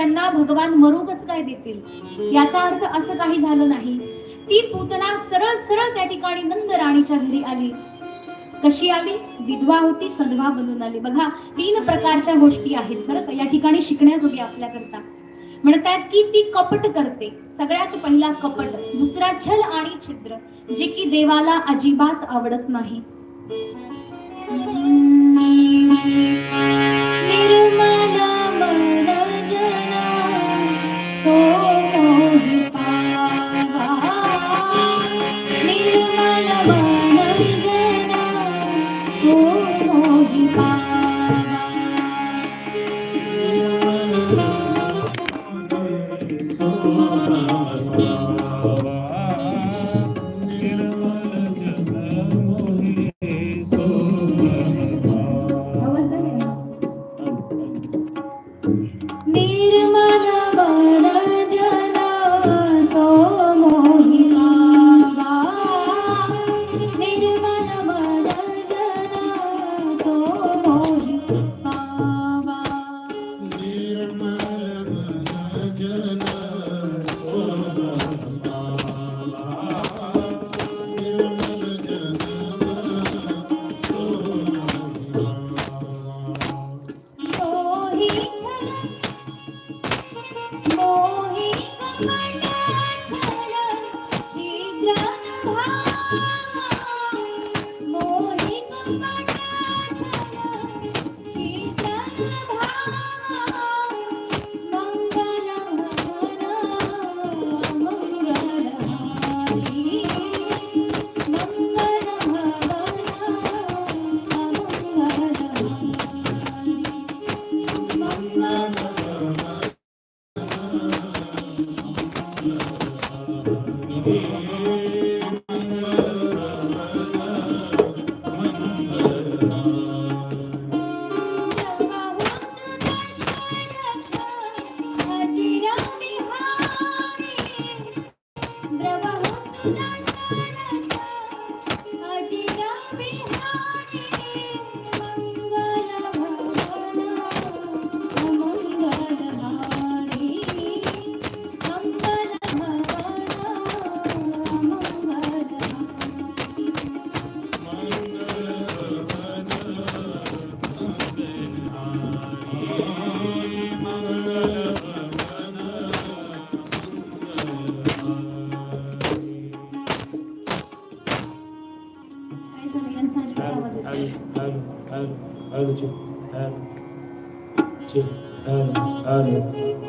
त्यांना भगवान मरू कसं काय देतील? याचा अर्थ असं काही झालं नाही. ती पूतना सरळ सरळ त्या ठिकाणी नंद राणीच्या घरी आली. कशी आली? विधवा होती सधवा बनून आली. बघा तीन प्रकारच्या गोष्टी आहेत बरं का या ठिकाणी शिकण्याजोगी आपल्याकरता. म्हणतात की ती कपट करते. सगळ्यात पहिला कपट दुसरा छल आणि छिद्र जे की देवाला अजिबात आवडत नाही. कपट छल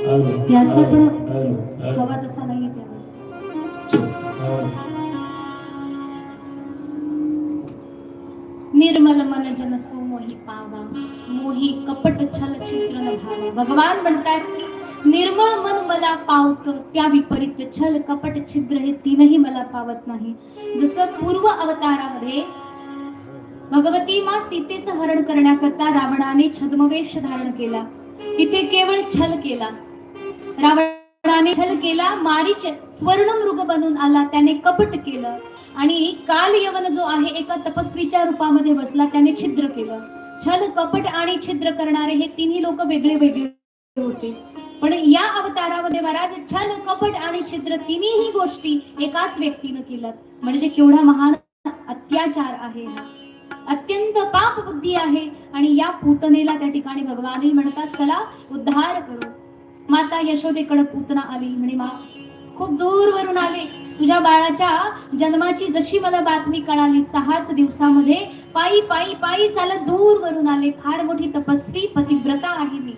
याचा पण हवा तसा नाही निर्मल मन जन सो मोही पावा. मोही कपट छल चित्र न भावा. भगवान म्हणतात की निर्मळ मन मला पावत त्या विपरीत छल कपट छिद्र हे तीनही मला पावत नाही. जसं पूर्व अवतारामध्ये भगवती मा सीतेचं हरण करण्याकरता रावणाने छद्मवेश धारण केला. तिथे केवळ छल केला. रावणाने छल केला मारीच स्वर्ण मृग बनून आला त्याने कपट केलं. आणि काल यवन जो आहे एका तपस्वीच्या रूपामध्ये बसला त्याने छिद्र केलं. छल कपट आणि छिद्र करणारे हे तिन्ही लोक वेगळे वेगळे होते. पण या अवतारामध्ये महाराज छल कपट आणि छिद्र तिन्ही गोष्टी एकाच व्यक्तीनं केल्यात. म्हणजे केवढा महान अत्याचार आहे. अत्यंत पाप बुद्धी आहे. आणि या पूतनेला त्या ठिकाणी भगवानही म्हणतात चला उद्धार करू. माता यशोदेकडे पूतना आली. म्हणे मा खूप दूरवरून आले. तुझ्या बाळाच्या जन्माची जशी मला बातमी कळाली सहाच दिवसामध्ये पायी पायी पायी चालत दूरवरून आले. फार मोठी तपस्वी पतिव्रता आहे मी.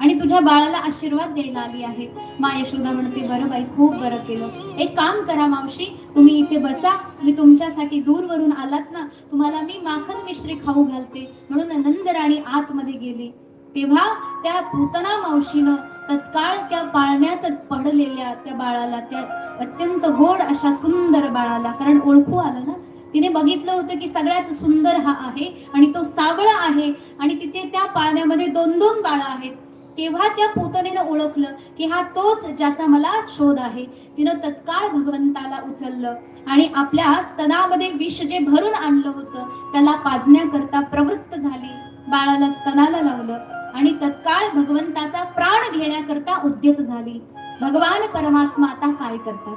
आणि तुझ्या बाळाला आशीर्वाद द्यायला आली आहे. मा यशोदा म्हणते बरं बाई खूप बरं केलं. एक काम करा मावशी तुम्ही इथे बसा. मी तुमच्यासाठी दूरवरून आलात ना तुम्हाला मी माखन मिश्री खाऊ घालते. म्हणून नंदराणी आतमध्ये गेली. तेव्हा त्या पूतना मावशीनं तत्काळ त्या पाळण्यात पडलेल्या त्या बाळाला त्या अत्यंत गोड अशा सुंदर बाळाला कारण ओळखू आलं ना? तिने बघितलं होतं की सगळ्यात सुंदर हा आहे आणि तो सावळा आहे आणि तिथे त्या पाळण्यामध्ये दोन दोन बाळ आहेत. तेव्हा त्या पोतनेनं ओळखलं की हा तोच ज्याचा मला शोध आहे. तिनं तत्काळ भगवंताला उचललं आणि आपल्या स्तनामध्ये विष जे भरून आणलं होतं त्याला पाजण्याकरता प्रवृत्त झाली. बाळाला स्तनाला लावलं. आणि तत्काळ भगवंताचा प्राण घेण्याकरता उद्यत झाली. भगवान परमात्मा आता काय करतात?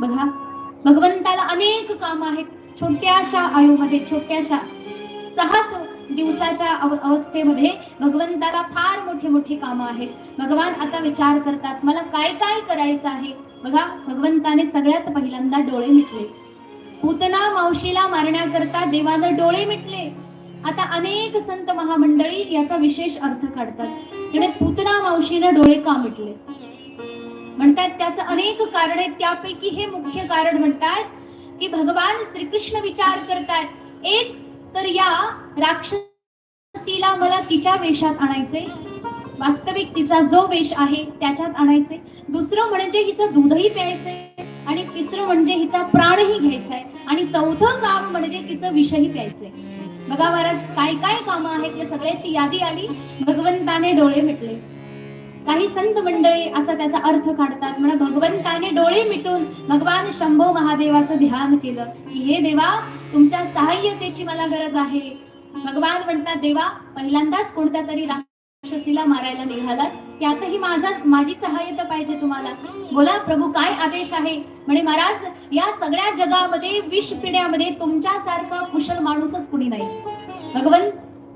बघा भगवंताला अनेक काम आहेत. छोट्याशा आयुमध्ये छोट्याशा सहाच दिवसाच्या अव- अवस्थेमध्ये भगवंताला फार मोठे मोठे काम आहेत. भगवान आता विचार करतात मला काय काय करायचं आहे? बघा भगवंताने सगळ्यात पहिल्यांदा डोळे मिटले. पूतना मावशीला मारण्याकरता देवानं डोळे मिटले. आता अनेक संत महामंडळी याचा विशेष अर्थ काढतात. इकडे पुतना मावशीनं डोळे का मिटले म्हणतात त्याचं अनेक कारण आहेत. त्यापैकी हे मुख्य कारण म्हणतात की भगवान श्रीकृष्ण विचार करतात एक तर या राक्षसीला मला तिच्या वेशात आणायचे वास्तविक तिचा जो वेश आहे त्याच्यात आणायचे दुसरं म्हणजे हिचं दूधही प्यायचंय आणि तिसरं म्हणजे हिचा प्राणही आहे आणि चौथं काम म्हणजे तिचं विषही प्यायचंय. बघा महाराज काय काय कामं आहेत या सगळ्याची यादी आली. भगवंताने डोळे मिटले. काही संत मंडळी असा त्याचा अर्थ काढतात. म्हणा भगवंताने डोळे मिटून भगवान शंभो महादेवाचं ध्यान केलं. की हे देवा तुमच्या सहाय्यतेची मला गरज आहे. भगवान म्हणतात देवा पहिल्यांदाच कोणत्या तरी राक्षसीला मारायला निघालात. त्यातही माझा माझी सहाय्यता पाहिजे तुम्हाला. बोला प्रभू काय आदेश आहे? म्हणे महाराज या सगळ्या जगामध्ये विष पिण्यामध्ये तुमच्यासारखा कुशल माणूसच कुणी नाही. भगवन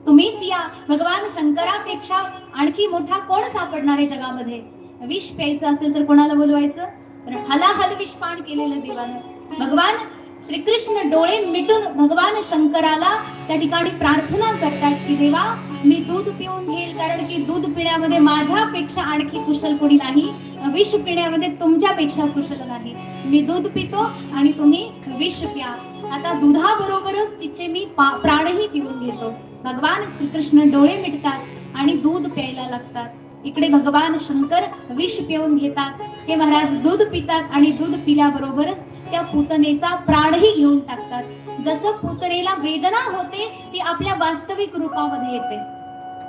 तुम्हीच या. भगवान शंकरापेक्षा आणखी मोठा कोण सापडणार आहे जगामध्ये? विष प्यायचं असेल तर कोणाला बोलवायचं? तर हलाहल विष पान केलेलं देवानं. भगवान श्रीकृष्ण डोळे मिटून भगवान शंकराला त्या ठिकाणी प्रार्थना करतात की देवा मी दूध पिऊन घेईल कारण की दूध पिण्यामध्ये माझ्यापेक्षा आणखी कुशल कोणी नाही. विष पिण्यामध्ये तुमच्यापेक्षा कुशल नाही. मी दूध पितो आणि तुम्ही विष प्या. आता दुधाबरोबरच तिचे मी पा- प्राणही पिऊन घेतो. भगवान श्रीकृष्ण डोळे मिटतात आणि दूध प्यायला लागतात. इकडे भगवान शंकर विष पिऊन घेतात. हे महाराज दूध पितात आणि दूध पिल्याबरोबरच त्या पुतनेचा प्राणही घेऊन टाकतात. जसं पुतनेला वेदना होते ती आपल्या वास्तविक रूपामध्ये येते.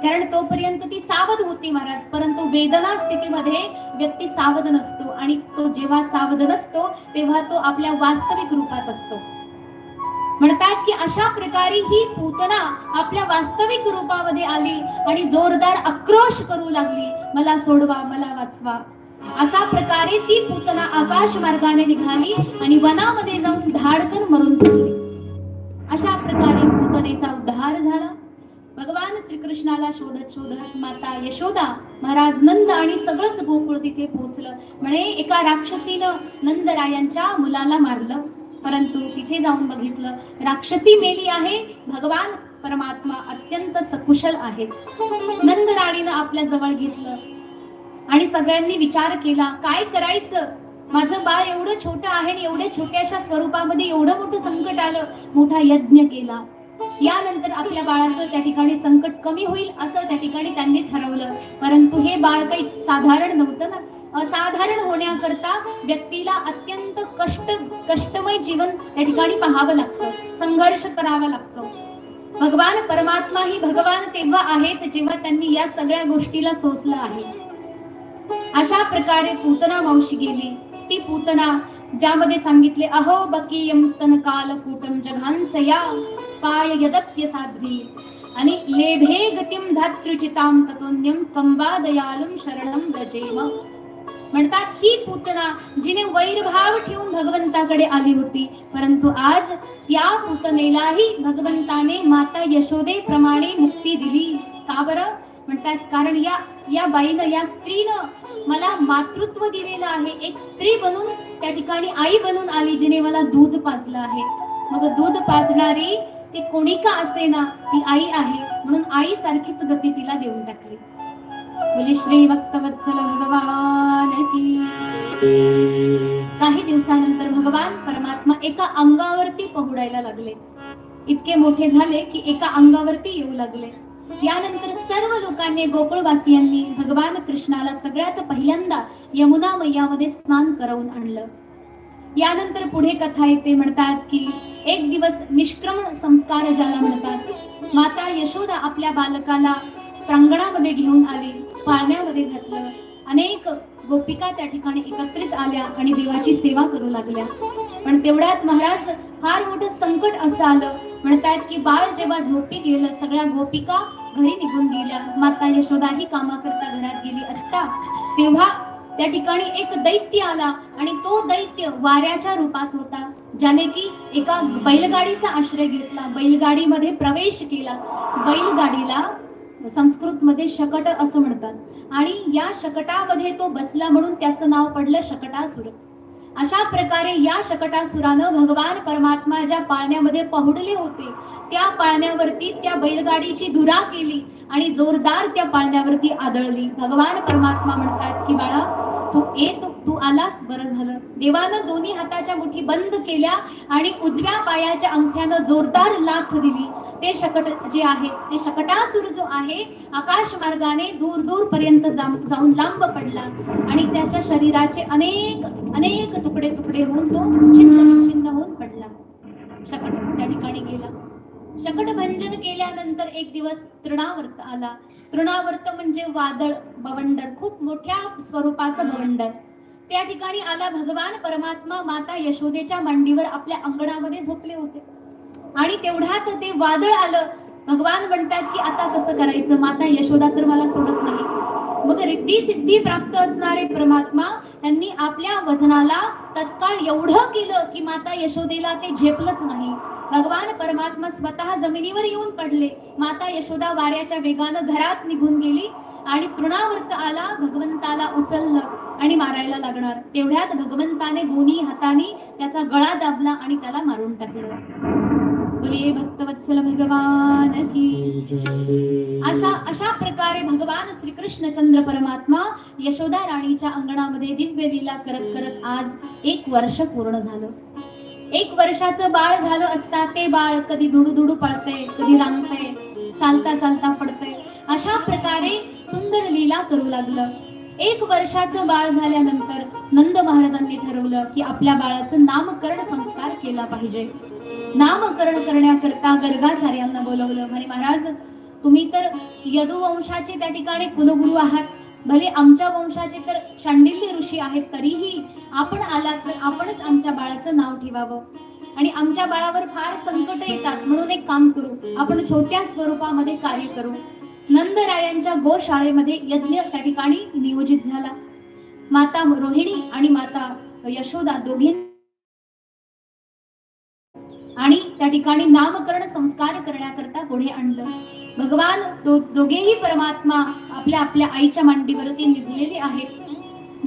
कारण तोपर्यंत ती सावध होती महाराज. परंतु वेदना स्थितीमध्ये व्यक्ती सावध नसतो आणि तो जेव्हा सावध नसतो तेव्हा तो आपल्या वास्तविक रूपात असतो. म्हणतात की अशा प्रकारे ही पूतना आपल्या वास्तविक रूपामध्ये आली आणि जोरदार आक्रोश करू लागली. मला सोडवा मला वाचवा. अशा प्रकारे ती पूतना आकाश मार्गाने निघाली आणि वनामध्ये जाऊन धाडकन मरून पडली. अशा प्रकारे पूतनेचा उद्धार झाला. भगवान श्रीकृष्णाला शोधत शोधत माता यशोदा महाराज नंद आणि सगळंच गोकुळ तिथे पोहोचलं. म्हणे एका राक्षसीनं नंदरायांच्या मुलाला मारलं. परंतु तिथे जाऊन बघितलं राक्षसी मेली आहे भगवान परमात्मा अत्यंत सकुशल आहेत. नंद राणीनं आपल्या जवळ घेतलं आणि सगळ्यांनी विचार केला काय करायचं? माझं बाळ एवढं छोटं आहे आणि एवढ्या छोट्याशा स्वरूपामध्ये एवढं मोठं संकट आलं मोठा यज्ञ केला. यानंतर आपल्या बाळाचं त्या ठिकाणी संकट कमी होईल असं त्या ठिकाणी त्यांनी ठरवलं. परंतु हे बाळ काही साधारण नव्हतं ना. असाधारण होण्याकरता व्यक्तीला अत्यंत कष्ट कष्टमय जीवन या ठिकाणी पाहावं लागतं संघर्ष करावा लागतो. भगवान परमात्मा ही भगवान तेव्हा आहेत जेव्हा त्यांनी या सगळ्या गोष्टीला सोसलं आहे. अशा प्रकारे पूतना मावशी गेली. ती पूतना ज्यामध्ये सांगितले अहो बकीयम स्तन काल कूटम जघांसया पाय यदप्य साध्वी. आणि लेभे गतिम धातृचिताम ततोन्यम कंबा दयालम शरणम व्रजेम. म्हणतात ही पुतना जिने वैरभाव ठेवून भगवंताकडे आली होती. परंतु आज त्या पुतनेलाही भगवंताने माता यशोदे प्रमाणे मुक्ती दिली. का बरं? म्हणतात कारण या या बाईनं या स्त्रीनं मला मातृत्व दिलेलं आहे. एक स्त्री बनून त्या ठिकाणी आई बनून आली जिने मला दूध पाजलं आहे. मग दूध पाजणारी ती कोणी का असेना? ती आई आहे. म्हणून आई सारखीच गती तिला देऊन टाकली. मुली श्री भक्तवत्सल भगवान की. काही दिवसानंतर भगवान परमात्मा एका अंगावरती पहुडायला लागले. इतके मोठे झाले की एका अंगावरती येऊ लागले. यानंतर सर्व लोकांनी गोकुळवासियांनी भगवान कृष्णाला सगळ्यात पहिल्यांदा यमुना मैयामध्ये स्नान करवून आणलं. यानंतर पुढे कथा येते म्हणतात की एक दिवस निष्क्रमण संस्कार ज्याला म्हणतात माता यशोदा आपल्या बालकाला प्रांगणामध्ये घेऊन आली. पाळण्यामध्ये घातलं. अनेक गोपिका त्या ठिकाणी एकत्रित आल्या आणि देवाची सेवा करू लागल्या. पण तेवढ्यात महाराज फार मोठं संकट असं आलं. म्हणतात की बाळ जेव्हा झोपी गेलं सगळ्या गोपिका घरी निघून गेल्या. माता यशोदा ही कामाकरता घरात गेली असता तेव्हा त्या ठिकाणी एक दैत्य आला आणि तो दैत्य वाऱ्याच्या रूपात होता ज्याने की एका बैलगाडीचा आश्रय घेतला. बैलगाडीमध्ये प्रवेश केला. बैलगाडीला संस्कृतमध्ये शकट असं म्हणतात. आणि या शकटामध्ये तो बसला म्हणून त्याचं नाव पडलं शकटासुर. अशा प्रकारे या शकटासुरानं भगवान परमात्मा ज्या पाळण्यामध्ये पहुडले होते त्या पाळण्यावरती त्या बैलगाडीची धुरा केली आणि जोरदार त्या पाळण्यावरती आदळली. भगवान परमात्मा म्हणतात की बाळा तू येत. तू आलास बरं झालं. देवानं दोन्ही हाताच्या मुठी बंद केल्या आणि उजव्या पायाच्या अंगठ्यानं जोरदार लाथ दिली. ते शकट जे आहे ते शकटासुर जो आहे आकाश मार्गाने दूर दूर पर्यंत जाऊन लांब पडला. आणि त्याच्या शरीराचे अनेक अनेक तुकडे तुकडे होऊन तो छिन्न छिन्न होऊन पडला. शकट त्या ठिकाणी गेला. शकट भंजन केल्यानंतर एक दिवस तृणावर्त आला. तृणावर्त म्हणजे वादळ बवंडर खूप मोठ्या स्वरूपाचं बवंडर. त्या ठिकाणी आला भगवान परमात्मा माता यशोदेच्या मांडीवर आपल्या अंगणामध्ये झोपले होते. आणि तेवढ्यात ते वादळ आलं. भगवान म्हणतात की आता कसं करायचं? माता यशोदा तर मला सोडत नाही. मग रिद्धी सिद्धी प्राप्त असणारे परमात्मा त्यांनी आपल्या वजनाला तत्काळ एवढं केलं की माता यशोदेला ते झेपलंच नाही. भगवान परमात्मा स्वतः जमिनीवर येऊन पडले. माता यशोदा वाऱ्याच्या वेगानं घरात निघून गेली. आणि तृणावर्त आला भगवंताला उचललं आणि मारायला लागणार. तेवढ्यात भगवंताने दोन्ही हाताने त्याचा गळा दाबला आणि त्याला मारून टाकलं. बोलिये भक्तवत्सल भगवान की अशा अशा प्रकारे भगवान श्रीकृष्ण चंद्र परमात्मा यशोदा राणीच्या अंगणामध्ये दिव्य लीला करत करत आज एक वर्ष पूर्ण झालं एक वर्षाचं बाळ झालं असता ते बाळ कधी धुडू धुडू पळतंय कधी रांगते चालता चालता पडतंय अशा प्रकारे सुंदर लीला करू लागलं. एक वर्षाचं बाळ झाल्यानंतर नंद महाराजांनी ठरवलं की आपल्या बाळाचं नामकरण संस्कार केला पाहिजे. नामकरण करण्याकरता गर्गाचार्यांना बोलवलं. म्हणे महाराज तुम्ही तर यदुवंशाचे त्या ठिकाणी कुलगुरू आहात. भले आमच्या वंशाचे तर शांडिल्य ऋषी आहेत तरीही आपण आलात तर आपणच आमच्या बाळाचं नाव ठेवावं. आणि आमच्या बाळावर फार संकट येतात म्हणून एक काम करू. आपण छोट्या स्वरूपामध्ये कार्य करू. नंदरायांच्या गोशाळेमध्ये यज्ञ त्या ठिकाणी नियोजित झाला. माता रोहिणी आणि माता यशोदा दोघी आणि त्या ठिकाणी नामकरण संस्कार करण्याकरता पुढे आणलं. भगवान दो, दोघेही परमात्मा आपल्या आपल्या आईच्या मांडीवरती निजलेले आहेत.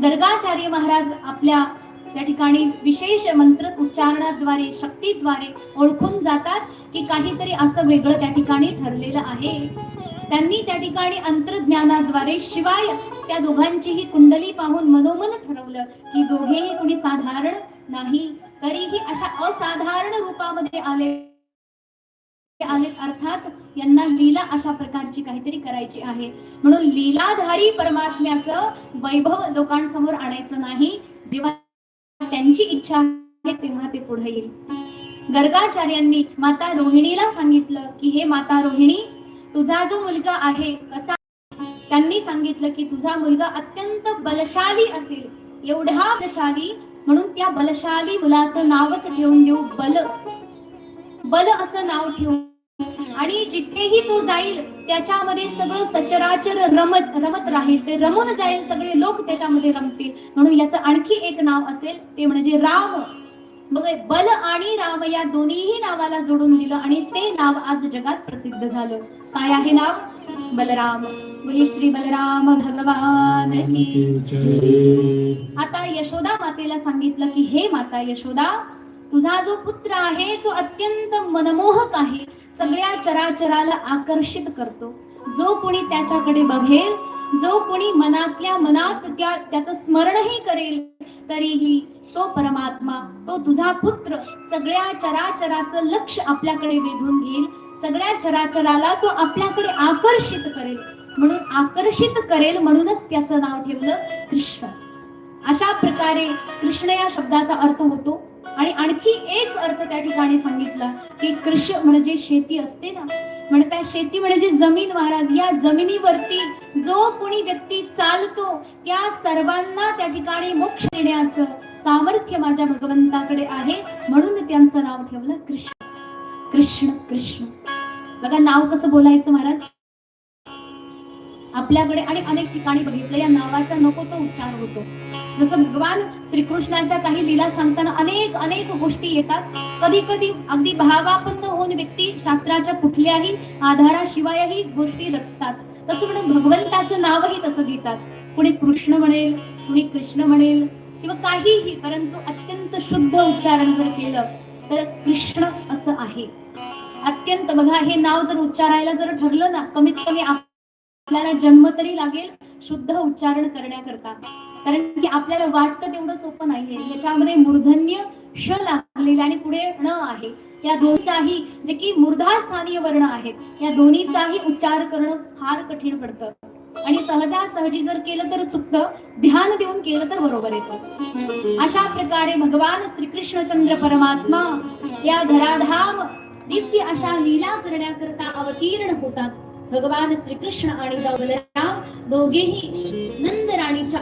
गर्गाचार्य महाराज आपल्या त्या ठिकाणी विशेष मंत्र उच्चारणाद्वारे शक्तीद्वारे ओळखून जातात की काहीतरी असं वेगळं त्या ठिकाणी ठरलेलं आहे. त्यांनी त्या ठिकाणी अंतर्ज्ञानाद्वारे शिवाय त्या दोघांचीही कुंडली पाहून मनोमन ठरवलं की दोघेही कुणी साधारण नाही तरीही अशा असाधारण रूपामध्ये आले आले अर्थात यांना लीला अशा प्रकारची काहीतरी करायची आहे. म्हणून लीलाधारी परमात्म्याचं वैभव लोकांसमोर आणायचं नाही जेव्हा त्यांची इच्छा आहे तेव्हा ते पुढे येईल. गर्गाचार्यांनी माता रोहिणीला सांगितलं की हे माता रोहिणी तुझा जो मुलगा आहे कसा त्यांनी सांगितलं की तुझा मुलगा अत्यंत बलशाली असेल. एवढा बलशाली म्हणून त्या बलशाली मुलाचं नावच ठेवून देऊ बल. बल असं नाव ठेवून. आणि जिथेही तो जाईल त्याच्यामध्ये सगळं सचराचर रमत रमत राहील. ते रमून जाईल सगळे लोक त्याच्यामध्ये रमतील. म्हणून याचं आणखी एक नाव असेल ते म्हणजे राम. बघ बल आणि राम या दोन्हीही नावाला जोडून दिलं आणि ते नाव आज जगात प्रसिद्ध झालं. काय आहे नाव? बलराम. बोली श्री बलराम भगवान की. आता यशोदा मातेला सांगितलं की हे माता यशोदा तुझा जो पुत्र आहे तो अत्यंत मनमोहक आहे. सगळ्या चराचराला आकर्षित करतो. जो कोणी त्याच्याकडे बघेल जो कोणी मनातल्या मनात त्या त्याचं स्मरणही करेल तरीही तो परमात्मा तो तुझा पुत्र सगळ्या चराचराचं लक्ष आपल्याकडे वेधून घेईल. सगळ्या चराचराला तो आपल्याकडे आकर्षित करेल. म्हणून आकर्षित करेल म्हणूनच त्याचं नाव ठेवलं कृष्ण. अशा प्रकारे कृष्ण या शब्दाचा अर्थ होतो. आणि आणखी एक अर्थ त्या ठिकाणी सांगितला की कृष्ण म्हणजे शेती असते ना. म्हणतात शेती म्हणजे जमीन महाराज या जमिनीवरती जो कोणी व्यक्ती चालतो त्या सर्वांना त्या ठिकाणी मोक्ष देण्याचं सामर्थ्य माझ्या भगवंताकडे आहे. म्हणून त्यांचं नाव ठेवलं कृष्ण. कृष्ण कृष्ण. बघा नाव कसं बोलायचं महाराज? आपल्याकडे आणि अनेक ठिकाणी बघितलं या नावाचा नको तो उच्चार होतो. जसं भगवान श्रीकृष्णाच्या काही लीला सांगताना अनेक अनेक गोष्टी येतात. कधी कधी अगदी भावापन्न होऊन व्यक्ती शास्त्राच्या कुठल्याही आधाराशिवायही गोष्टी रचतात. तसं म्हणून भगवंताचं नावही तसं घेतात. कुणी कृष्ण म्हणेल कुणी कृष्ण म्हणेल किंवा काहीही परंतु अत्यंत शुद्ध उच्चारण जर केलं तर कृष्ण असं आहे. अत्यंत बघा हे नाव जर उच्चारायला जर ठरलं ना कमीत कमी आपल्याला जन्म तरी लागेल शुद्ध उच्चारण करण्याकरता. कारण की आपल्याला वाटतं तेवढं सोपं नाहीये. याच्यामध्ये मूर्धन्य श लागलेलं आणि पुढे ण आहे. या दोन्हीचाही जे की मूर्धा स्थानीय वर्ण आहेत या दोन्हीचाही उच्चार करणं फार कठीण पडतं. आणि सहजासहजी जर केलं तर चुकतं ध्यान देऊन केलं तर बरोबर येतं. अशा प्रकारे भगवान श्रीकृष्णचंद्र परमात्मा या धराधाम दिव्य अशा लीला करण्याकरता अवतीर्ण होतात. भगवान श्रीकृष्ण आणि बलराम दोघेही नंद राणीच्या